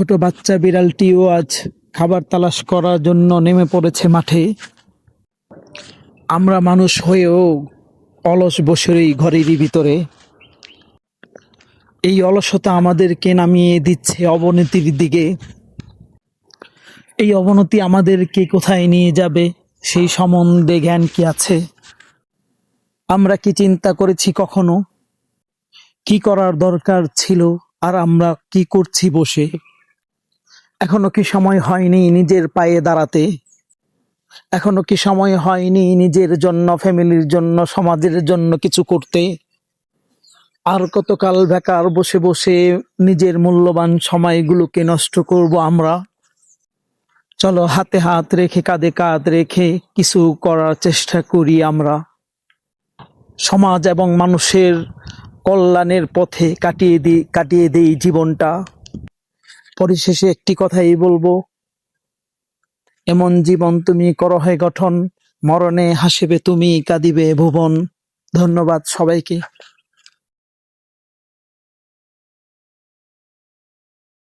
ছোট বাচ্চা বিড়ালটিও আজ খাবার তালাশ করার জন্য নেমে পড়েছে মাঠে। আমরা মানুষ হয়েও অলস বসেরই ঘরেরই ভিতরে। এই অলসতা আমাদেরকে নামিয়ে দিচ্ছে অবনতির দিকে। এই অবনতি আমাদেরকে কোথায় নিয়ে যাবে? সেই সম্বন্ধে জ্ঞান কি আছে? আমরা কি চিন্তা করেছি কখনো? কি করার দরকার ছিল? আর আমরা কি করছি বসে? এখনও কি সময় হয়নি নিজের পায়ে দাঁড়াতে? এখনও কি সময় হয়নি নিজের জন্য, ফ্যামিলির জন্য, সমাজের জন্য কিছু করতে? আর কতকাল বেকার বসে বসে নিজের মূল্যবান সময়গুলোকে নষ্ট করব আমরা? চলো হাতে হাত রেখে, কাঁধে কাঁধ রেখে কিছু করার চেষ্টা করি আমরা। সমাজ এবং মানুষের কল্যাণের পথে কাটিয়ে দিই কাটিয়ে দিই জীবনটা। পরিশেষে একটি কথাই বলব। এমন জীবন তুমি করো হয় গঠন, মরণে হাসিবে তুমি, কাঁদিবে ভুবন। ধন্যবাদ সবাইকে।